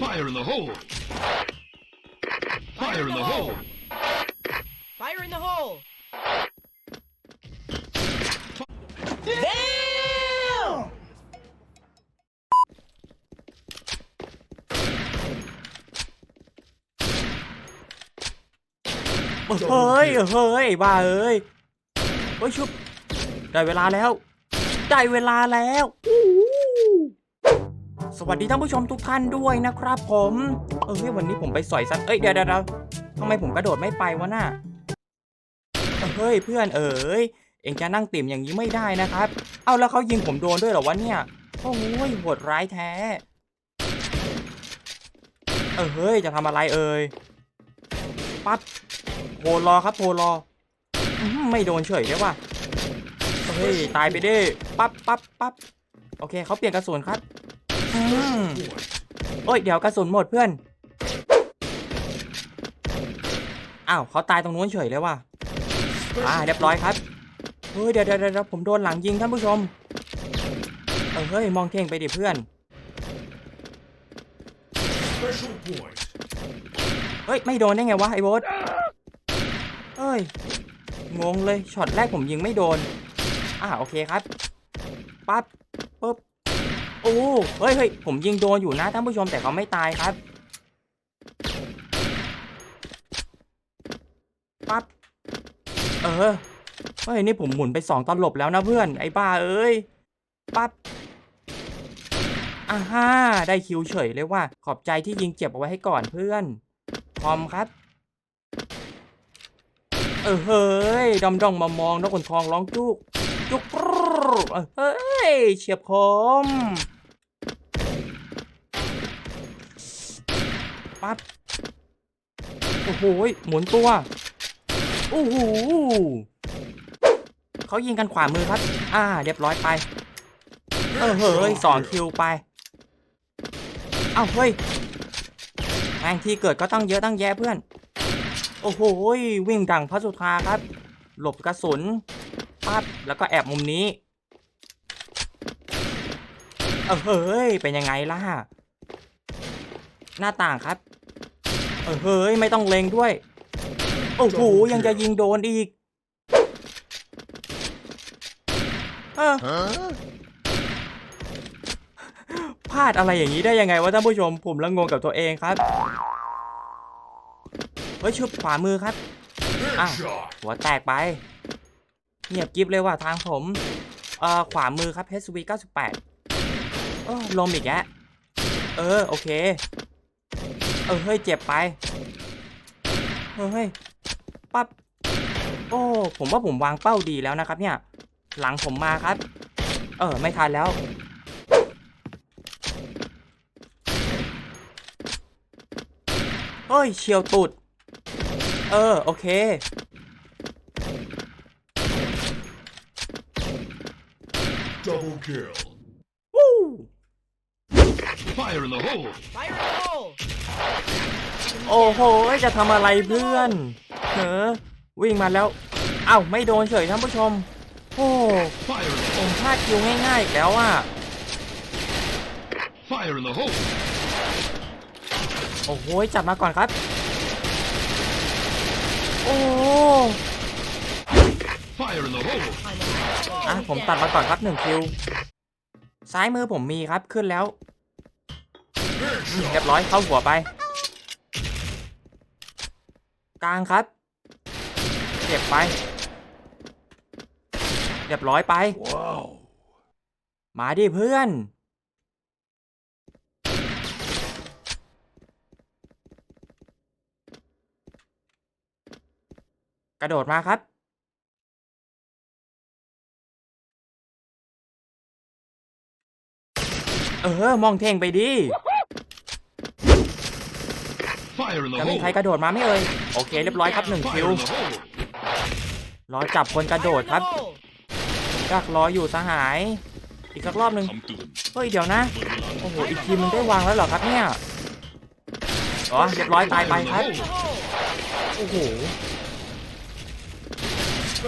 Fire in the hole! Fire in the hole! Fire in the hole! เฮ้ย เฮ้ย บ้าเอ้ย เฮ้ยชุบ ได้เวลาแล้ว ได้เวลาแล้วอู้หู สวัสดีท่านผู้ชมทุกท่านด้วยนะครับ ผม เอ้ยวันนี้ผมไปสอยสัตว์เอ้ยเดี๋ยวเดี๋ยวเดี๋ยวทำไมผมกระโดดไม่ไปวะน่ะเฮ้ยเพื่อนเอ๋ยเองจะนั่งติ่มอย่างนี้ไม่ได้นะครับ เอาแล้วเขายิงผมโดนด้วยเหรอวะเนี่ย โอ้ยโหดร้ายแท้ เออเฮ้ยจะทำอะไรเอ่ย ปั๊บโพลอครับโพลออื้อหือไม่โดนเฉยได้ว่ะเฮ้ยตายไปดิ ปั๊บปั๊บปั๊บโอเคเขาเปลี่ยนกระสุนครับ อืมโอ้ยเดี๋ยวกระสุนหมดเพื่อนอ้าวเขาตายตรงนู้นเฉยเลยว่ะอ่าเรียบร้อยครับเฮ้ยเดี๋ยวเดี๋ยวเดี๋ยวผมโดนหลังยิงท่านผู้ชมเออเฮ้ยมองเท่งไปดิเพื่อนเฮ้ยไม่โดนได้ไงวะไอ้โบสเอ้ยงงเลยช็อตแรกผมยิงไม่โดนอ่าโอเคครับปั๊บปุ๊บ โอ้เฮ้ยเฮ้ยผมยิงโดนอยู่นะท่านผู้ชมแต่เขาไม่ตายครับปั๊บเออเฮ้ยนี่ผมหมุนไปสองตลบแล้วนะเพื่อนไอ้บ้าเอ้ยปั๊บอ่าฮ่าได้คิวเฉยเลยว่าขอบใจที่ยิงเจ็บเอาไว้ให้ก่อนเพื่อนคอมครับ เออเฮ้ยดอมดองมามองนกขนทองร้องจุกจุกเฮ้ยเฉียบคม ปั๊บโอ้โหหมุนตัวโอ้โหเขายิงกันขวามือครับ อ่า เรียบร้อยไป เออเฮ้ยสองคิวไป เอ้าเฮ้ยแม่งที่เกิดก็ตั้งเยอะตั้งแยะเพื่อน โอ้โหวิ่งดังพระสุธาครับ หลบกระสุนปั๊บแล้วก็แอบมุมนี้ เออเฮ้ยเป็นยังไงล่ะ หน้าต่างครับเออเฮ้ยไม่ต้องเลงด้วย โอ้โหยังจะยิงโดนอีกเออ Huh? พลาดอะไรอย่างนี้ได้ยังไงวะท่านผู้ชมผมละงงกับตัวเองครับเฮ้ยชุบขวามือครับ Headshot! หัวแตกไปเงียบกิฟเลยว่ะทางผมเอ่อขวามือครับ HV 98เออลมอีกแล้วเออ โอเค เออเฮ้ยเจ็บไปเออเฮ้ยปั๊บโอ้ผมว่าผมวางเป้าดีแล้วนะครับ เนี่ย หลังผมมาครับ เออ ไม่ทันแล้ว เฮ้ยเฉียวตุด เออ โอเค Double kill! วู้ Fire in the hole! Fire in the hole! โอ้โห จะทำอะไรเพื่อนเนอวิ่งมาแล้วเอ้าไม่โดนเฉยท่านผู้ชม โอ้ผมพลาดคิวง่ายๆอีกแล้วอะโอ้โหจับมาก่อนครับ โอ้อะผมตัดมาก่อนครับหนึ่งคิว ซ้ายมือผมมีครับขึ้นแล้ว อืมเรียบร้อยเข้าหัวไป กลางครับเก็บไป เรียบร้อยไป Wow! มาดิเพื่อน กระโดดมาครับเออ มองเท่งไปดิ จะมี hole! ใครกระโดดมาไหม่เอ่ยโอเคเรียบร้อยครับหนึ่งคิว Fire in the hole! รอจับคนกระโด Fire ด in ค the รับ hole! ดักรออยู่สหาย อีกสักรอบหนึ่งคำเตือนเฮ้ยเดี๋ยวนะเปิดเวลาโอ้โหอีกทีมมึงได้วางแล้วเหรอครับเนี่ยอ๋อเรียบร้อยตายไปครับ Fire in the hole! โอ้โห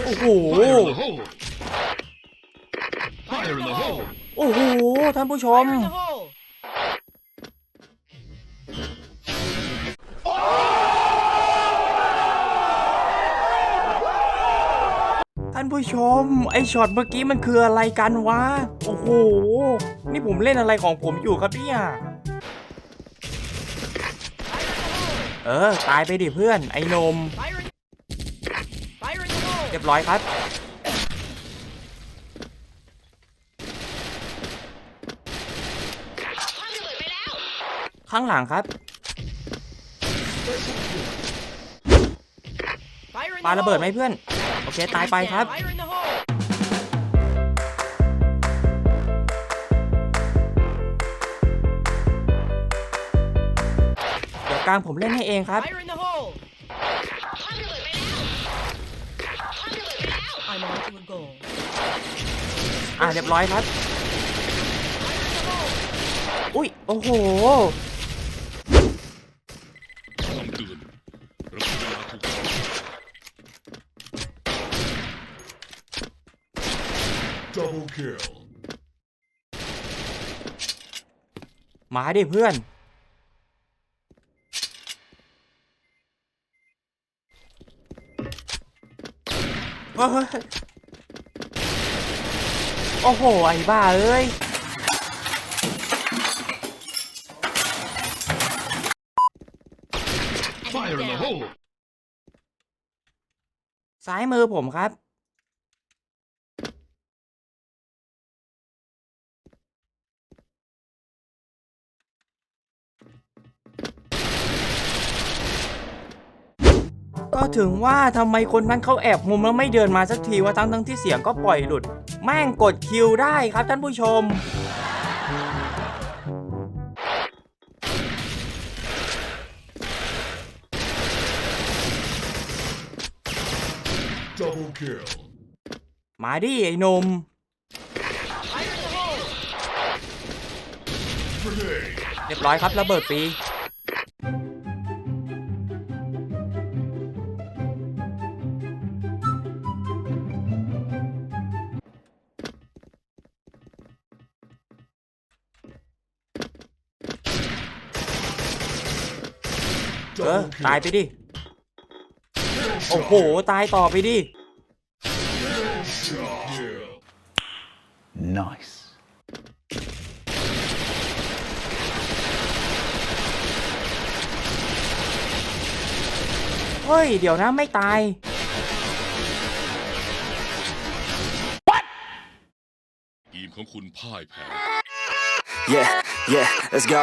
โอ้โห Fire in the hole! Fire in the hole! โอ้โหท่านผู้ชมานผู้ชม ไอช็อตเมื่อกี้มันคืออะไรกันวะ โอ้โห นี่ผมเล่นอะไรของผมอยู่ครับเนี่ย เออ ตายไปดิเพื่อน ไอ้นม เรียบร้อยครับ ข้างหลังครับ ปา the ระเบิด hole! ไหมเพื่อน โอเค ตายไปครับ Fire in the hole! เดี๋ยวกลางผมเล่นให้เองครับ Fire in the hole! I'm on to a goal. อ่าเรียบร้อยครับ อุ้ย โอ้โห คำเตือนระเบิดเวลาถูกต้อง Double kill มาดิเพื่อนเฮ้ยโอ้โห ไอ้บ้าเอ้ย Fire in the hole ซ้ายมือผมครับ ก็ถึงว่าทำไมคนนั้นเขาแอบมุมแล้วไม่เดินมาสักทีว่าทั้งทั้งๆที่เสียงก็ปล่อยหลุด แม่งกดคิวได้ครับท่านผู้ชม Double kill มาดิไอ้หนม Fire in the hole! Grenade เรียบร้อยครับระเบิดปี เออตายไปดิ โอ้โห ตายต่อไปดิ Kill Nice. เฮ้ย เดี๋ยวนะไม่ตาย ทีมของคุณพ่ายแพ้ Yeah, yeah, let's go.